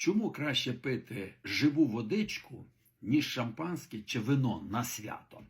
Чому краще пити живу водичку, ніж шампанське чи вино на свято?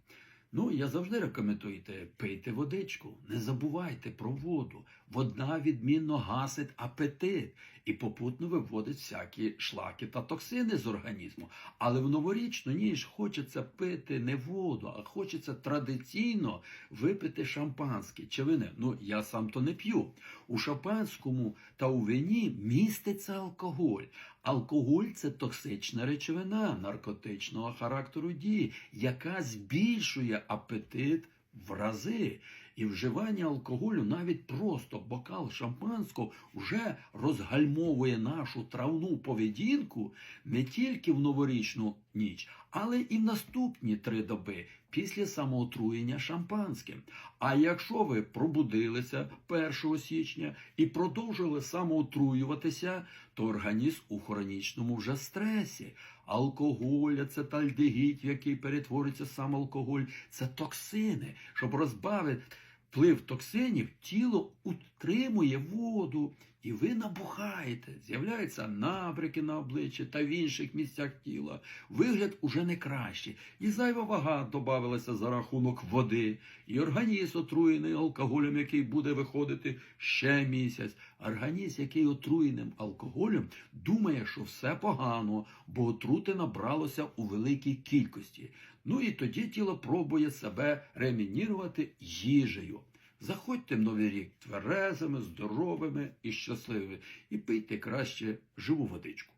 Ну, я завжди рекомендую пийте водичку. Не забувайте про воду. Вода відмінно гасить апетит і попутно виводить всякі шлаки та токсини з організму. Але в новорічну ніж хочеться пити не воду, а хочеться традиційно випити шампанське чи вино. Ну, я сам то не п'ю. У шампанському та у вині міститься алкоголь. Алкоголь це токсична речовина наркотичного характеру дії, яка збільшує апетит в рази. І вживання алкоголю, навіть просто бокал шампанського, вже розгальмовує нашу травну поведінку не тільки в новорічну ніч, але і в наступні три доби після самоотруєння шампанським. А якщо ви пробудилися 1 січня і продовжили самоотруюватися, то організм у хронічному вже стресі. Алкоголь, ацетальдегід, в який перетвориться сам алкоголь, це токсини. Щоб розбавити вплив токсинів, тіло утримує воду, і ви набухаєте. З'являються набряки на обличчі та в інших місцях тіла. Вигляд уже не кращий. І зайва вага додавалася за рахунок води. І організм отруєний алкоголем, який буде виходити ще місяць. Організм, який отруєним алкоголем, думає, що все погано, бо отрути набралося у великій кількості. Ну і тоді тіло пробує себе ремінірувати їжею. Заходьте в новий рік тверезими, здоровими і щасливими, і пийте краще живу водичку.